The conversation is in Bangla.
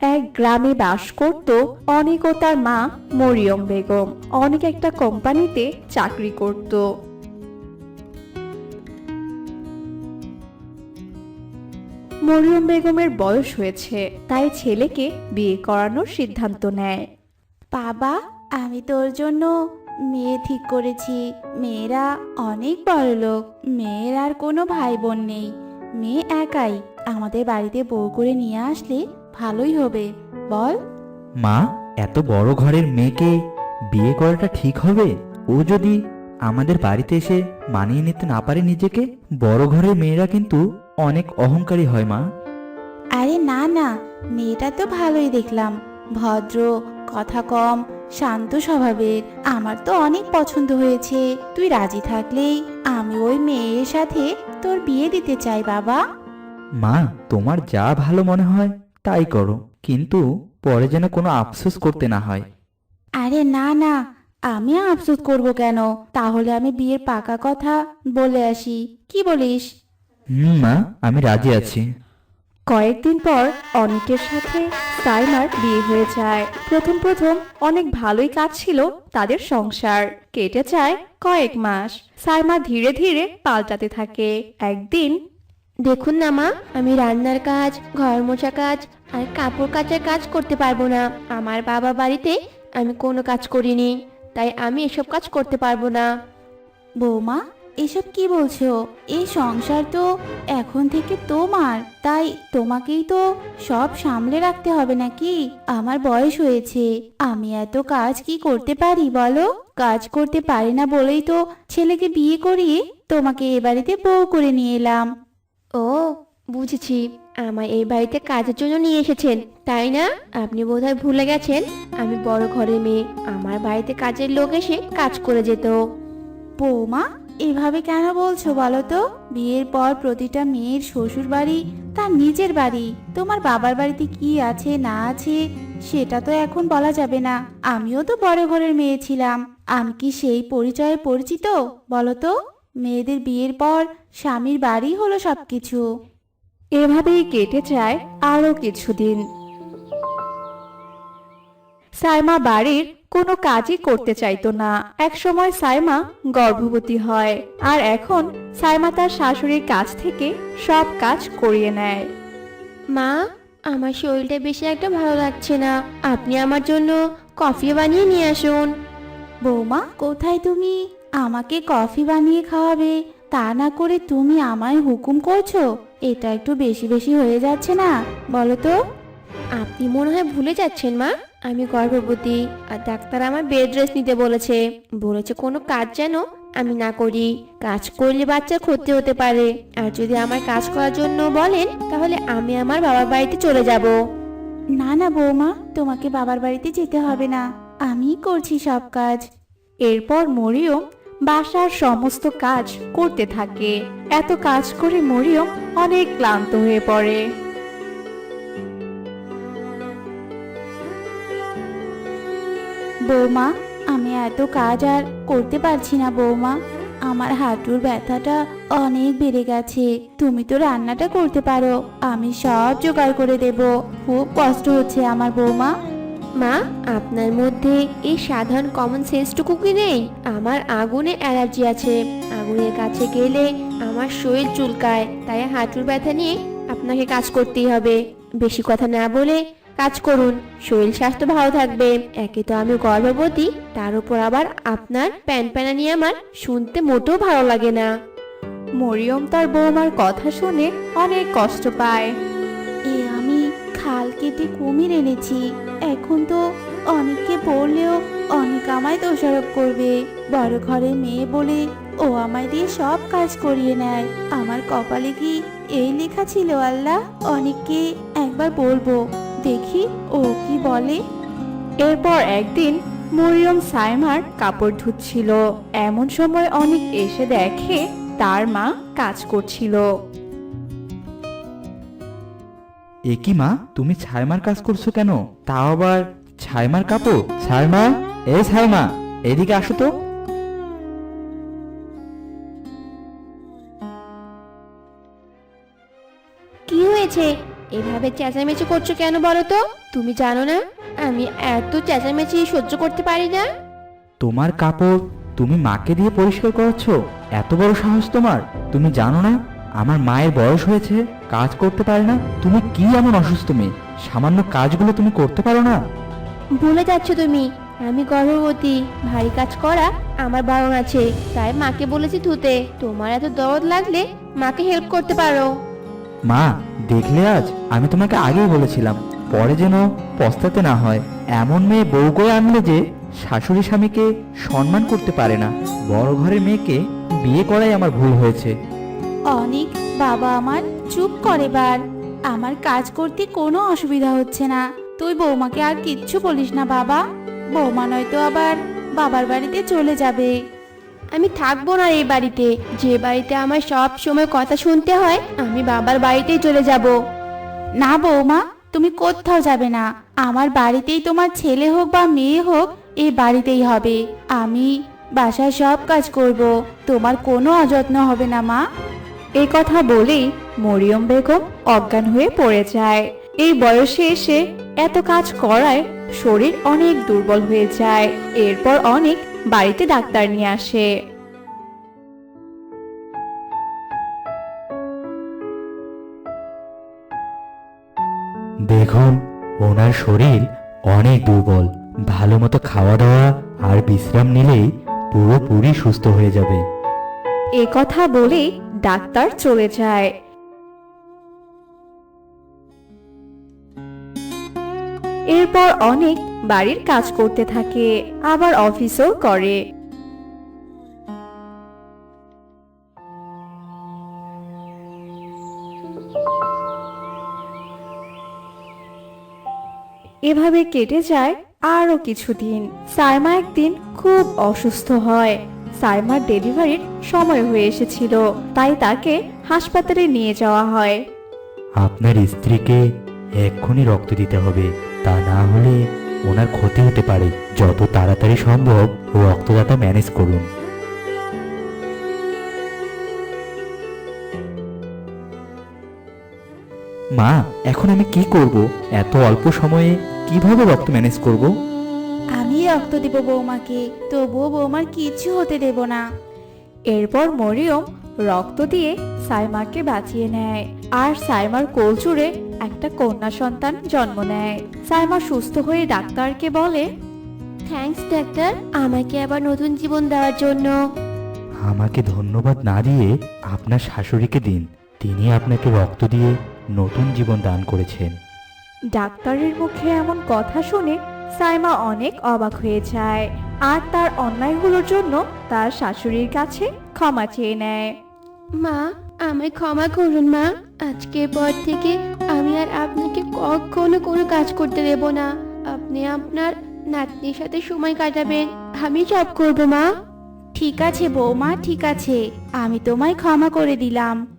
এক গ্রামে বাস করত অনেক ও তার মা মরিয়ম বেগম। অনেক একটা কোম্পানিতে চাকরি করত। মরিয়ম বেগমের বয়স হয়েছে, তাই ছেলেকে বিয়ে করানোর সিদ্ধান্ত নেয়। বাবা, আমি তোর জন্য মেয়ে ঠিক করেছি। মেয়েরা অনেক বড় লোক মেয়ের আর কোনো ভাই বোন নেই। মেয়ে একাই আমাদের বাড়িতে বউ করে নিয়ে আসলে ভালোই হবে। বল? মা এত বড় ঘরের মেয়েকে বিয়ে করাটা ঠিক হবে? ও যদি আমাদের বাড়িতে এসে মানিয়ে নিতে না পারে নিজেকে বড় ঘরের মেয়েরা কিন্তু অনেক অহংকারী হয় মা। আরে না না মেয়েটা তো ভালোই দেখলাম। ভদ্র কথা কম শান্ত স্বভাবের। আমার তো অনেক পছন্দ হয়েছে। তুই রাজি থাকলেই আমি ওই মেয়ের সাথে তোর বিয়ে দিতে চাই বাবা। মা তোমার যা ভালো মনে হয় তাই করো। কিন্তু পরে যেন কোনো আফসোস করতে না হয়। আরে না না আমি আফসোস করব কেন? তাহলে আমি বিয়ের পাকা কথা বলে আসি। কি বলিস? হুম মা আমি রাজি আছি। কয়েকদিন পর অনেকের সাথে সাইমার বিয়ে হয়ে যায়। প্রথম প্রথম অনেক ভালোই কাটছিল তাদের সংসার। কেটে যায় কয়েক মাস। সাইমা ধীরে ধীরে পাল্টাতে থাকে। একদিন, দেখুন না মা, আমি রান্নার কাজ, ঘর মোছা কাজ আর কাপড় কাচার কাজ করতে পারব না। আমার বাবা বাড়িতে আমি কোনো কাজ করিনি, তাই আমি এসব কাজ করতে পারব না। বৌমা এসব কি বলছো? এই সংসার তো এখন থেকে তোমার। তাই তোমাকেই তো সব সামলে রাখতে হবে নাকি? আমার বয়স হয়েছে। আমি এত কাজ কি করতে পারি বলো? কাজ করতে পারি না বলেই তো ছেলেকে বিয়ে করিয়ে তোমাকে এ বাড়িতে বউ করে নিয়ে এলাম। ও বুঝেছি। আমার এই বাড়িতে কাজের জন্য নিয়ে এসেছেন তাই না? আপনি বোধহয় ভুলে গেছেন। আমি বড় ঘরের মেয়ে। আমার বাড়িতে কাজের লোক এসে কাজ করে যেত। বৌমা এভাবে কেন বলছো বলো তো? বিয়ের পর প্রতিটা মেয়ের শ্বশুর বাড়ি, তার নিজের বাড়ি। তোমার বাবার বাড়িতে কি আছে, না আছে, সেটা তো এখন বলা যাবে না। আমিও তো বড় ঘরের মেয়ে ছিলাম। আমি কি সেই পরিচয়ে পরিচিত? বলো তো। মেয়েদের বিয়ের পর স্বামীর বাড়ি হলো সবকিছু। এভাবেই কেটে যায় আরও কিছুদিন। সাইমা বাড়ির কোনো কাজই করতে চাইতো না। একসময় সাইমা গর্ভবতী হয় আর এখন সাইমা তার শাশুড়ির কাছ থেকে সব কাজ করিয়ে নেয়। মা আমার শরীরটা বেশি একটা ভালো লাগছে না। আপনি আমার জন্য কফি বানিয়ে নিয়ে আসুন। বৌমা কোথায় তুমি? আমাকে কফি বানিয়ে খাওয়াবে। তা না করে তুমি আমায় হুকুম করছ? এটা একটু বেশি বেশি হয়ে যাচ্ছে না বলো তো। আপনি মনে হয় ভুলে যাচ্ছেন মা। আমি গর্ভবতী আর ডাক্তার আমার বেড রেস্ট নিতে বলেছে। বলেছে, কোনো কাজ যেন আমি না করি। কাজ করলে বাচ্চার ক্ষতি হতে পারে। আর যদি আমার কাজ করার জন্য বলেন, তাহলে আমি আমার বাবার বাড়িতে চলে যাব। না না, বৌমা, তোমাকে বাবার বাড়িতে যেতে হবে না। আমি করছি সব কাজ। এরপর মরিয়ম বাসার সমস্ত কাজ করতে থাকে। এত কাজ করে মরিয়ম অনেক ক্লান্ত হয়ে পড়ে। বৌমা, আমি এত কাজ আর করতে পারছি না বৌমা। আমার হাঁটুর ব্যথাটা অনেক বেড়ে গেছে। তুমি তো রান্নাটা করতে পারো, আমি সব জোগাড় করে দেব। খুব কষ্ট হচ্ছে আমার বৌমা। মা, আপনার মধ্যে এই সাধারণ কমন সেন্সটুকু কি নেই? আমার আগুনে অ্যালার্জি আছে। আগুনের কাছে গেলে আমার শরীর চুলকায়, তাই হাঁটুর ব্যথা নিয়ে আপনাকে কাজ করতেই হবে। বেশি কথা না বলে কাজ করুন, শরীর, স্বাস্থ্য ভালো থাকবে। একে তো আমি গর্ভবতী, তার উপর আবার আপনার প্যান প্যানানি আমার শুনতে মোটেও ভালো লাগে না। মরিয়ম তার বৌমার কথা শুনে অনেক কষ্ট পায়। এ আমি খাল কেটে কুমির এনেছি, এখন তো অনেককে বললেও অনেক আমায় দোষারোপ করবে। বড় ঘরে মেয়ে বলে ও আমায় দিয়ে সব কাজ করিয়ে নেয়। আমার কপালে কি এই লেখা ছিল আল্লাহ? অনেককে একবার বলব। দেখি ও কি বলে। এরপর একদিন মরিয়ম সাইমার কাপড় ধুচ্ছিল। এমন সময় অনেক এসে দেখে তার মা কাজ করছিল। একি মা? তুমি ছাইমার কাজ করছ কেন? তা আবার ছাইমার কাপড়? ছায়মা এ ছাইমা এদিকে আসো তো। কি হয়েছে? এভাবে চেঁচামেচি করছ কেন বলো তো? তুমি জানো না? আমি এত চেঁচামেচি সহ্য করতে পারি না। তোমার কাপড় তুমি মাকে দিয়ে পরিষ্কার করাচ্ছ? এত বড় সাহস তোমার? তুমি জানো না? আমার মায়ের বয়স হয়েছে কাজ করতে পারে না। তুমি কি এমন অসুস্থ মেয়ে? সামান্য কাজগুলো তুমি করতে পারো না। ভুলে যাচ্ছ তুমি। আমি গর্ভবতী ভারী কাজ করা আমার বারণ আছে। তাই মাকে বলেছি ধুতে। তোমার এত দরদ লাগলে মাকে হেল্প করতে পারো। মা, দেখলে আজ? আমি তোমাকে আগেই বলেছিলাম। পরে যেন পস্তাতে না হয়। এমন মেয়ে বউ করে আনলে যে শাশুড়ি স্বামীকে সম্মান করতে পারে না। বড় ঘরের মেয়েকে বিয়ে করাই আমার ভুল হয়েছে। অনেক, বাবা আমার, চুপ করে বার আমার কাজ করতে কোনো অসুবিধা হচ্ছে না। তুই বৌমাকে আর কিচ্ছু বলিস না, বাবা। বৌমা নয়তো আবার বাবার বাড়িতে চলে যাবে। আমি থাকব না এই বাড়িতে। যে বাড়িতে আমার সব সময় কথা শুনতে হয় আমি বাবার বাড়িতেই চলে যাব। না বৌমা তুমি কোথাও যাবে না। আমার বাড়িতেই তোমার ছেলে হোক বা মেয়ে হোক এই বাড়িতেই হবে। আমি বাসায় সব কাজ করব। তোমার কোনো অযত্ন হবে না মা। এই কথা বলেই মরিয়ম বেগম অজ্ঞান হয়ে পড়ে যায়। এই বয়সে এসে এত কাজ করায় শরীর অনেক দুর্বল হয়ে যায়। এরপর অনেক বাড়িতে ডাক্তার নিয়ে আসে। দেখুন ওনার শরীর অনেক দুর্বল। ভালো মতো খাওয়া দাওয়া আর বিশ্রাম নিলেই পুরোপুরি সুস্থ হয়ে যাবে। এ কথা বলেই ডাক্তার চলে যায়। এরপর অনেক বাড়ির কাজ করতে থাকে, আবার অফিসও করে। এভাবে কেটে যায় আরও কিছুদিন। সাইমা একদিন খুব অসুস্থ হয়। সাইমার ডেলিভারির সময় হয়ে এসেছিল, তাই তাকে হাসপাতালে নিয়ে যাওয়া হয়। আপনার স্ত্রীকে এক্ষুনি রক্ত দিতে হবে। তা না হলে ওনার ক্ষতি হতে পারে। যত তাড়াতাড়ি সম্ভব রক্তদাতা ম্যানেজ করুন। মা, এখন আমি কি করব? এত অল্প সময়ে কীভাবে রক্ত ম্যানেজ করব? আমি রক্ত দেব বৌমাকে, তবুও বৌমার কিছু হতে দেব না। এরপর মরিয়ম রক্ত দিয়ে সাইমাকে বাঁচিয়ে নেয়। আর সাইমার কোল একটা কন্যা সন্তান জন্ম নেয়। সাইমা সুস্থ হয়ে ডাক্তারকে বলে থ্যাঙ্কস ডাক্তার আমাকে আবার নতুন জীবন দেওয়ার জন্য। আমাকে ধন্যবাদ না দিয়ে আপনার শাশুড়িকে দিন। তিনি আপনাকে রক্ত দিয়ে নতুন জীবন দান করেছেন। ডাক্তারের মুখে এমন কথা শুনে সাইমা অনেক অবাক হয়ে যায় আর তার অন্যায়গুলোর জন্য তার শাশুড়ির কাছে ক্ষমা চেয়ে নেয়। মা আমায় ক্ষমা করুন মা। আজকের পর থেকে আমি আর আপনাকে কখনো কোনো কাজ করতে দেব না। আপনি আপনার নাতনির সাথে সময় কাটাবেন। আমি জব করব, মা। ঠিক আছে, বৌমা, ঠিক আছে। আমি তোমায় ক্ষমা করে দিলাম।